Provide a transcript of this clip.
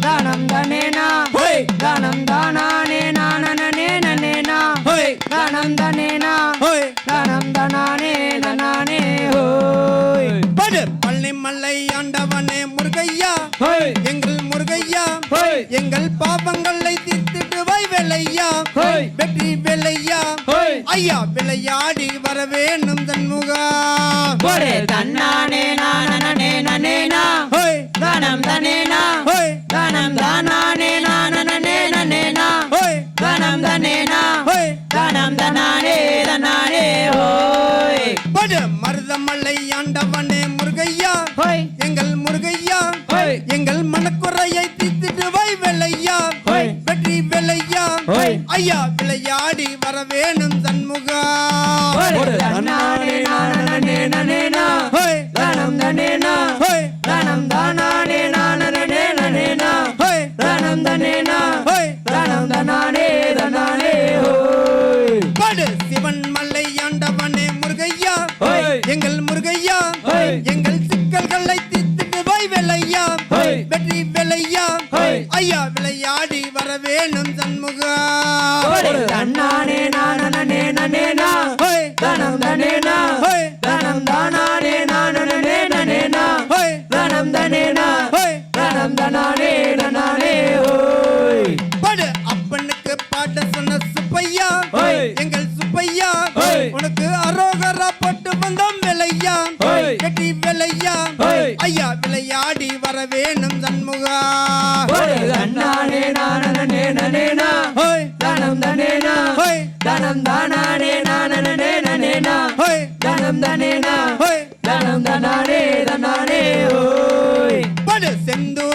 தானம் தனேனா? தானம் தானானே நானனே நனேனா தானம் தனேனா? தானம் தனானே நனானே படு. பள்ளி மல்லை ஆண்டவனே முருகையா. எங்கள் முருகையா. எங்கள் பாவங்களை தீர்த்திட்டு வை வெள்ளையா. வெற்றி வெள்ளையா. ஐயா விளையாடி வர வேணும் தன்முகா ஒரே தன்னானே முருகையா எங்கள் முருகையா. எங்கள் மனக்குறையை தீர்த்திட்டு வை வெள்ளையா. வெற்றி வெள்ளையா. ஐயா விளையாடி வர வேணும் தன்முகா ஒரே தன்னானே வெற்றி வெள்ளையா ஹோய். ஐயா விளையாடி வர வேணும் சண்முகா தன்னானே நானனே நனேனா ஹோய். தானம் தனேனா தானம் தானானே நானனே நனேனா ஹோய். தானம் தனேனா தானம் தனானே ஹோய் படு. அப்பனுக்கு பாட்ட சொன்ன சுப்பையா. எங்கள் சுப்பையா. உனக்கு அரோகரா போட்டு வந்தோம். ஐயா விளையாடி வர வேணும் தானம் தானானே நானனே நனேனா தானம் தனேனா தானம் தனானே தனானே ஹோய் படு. வெள்ளை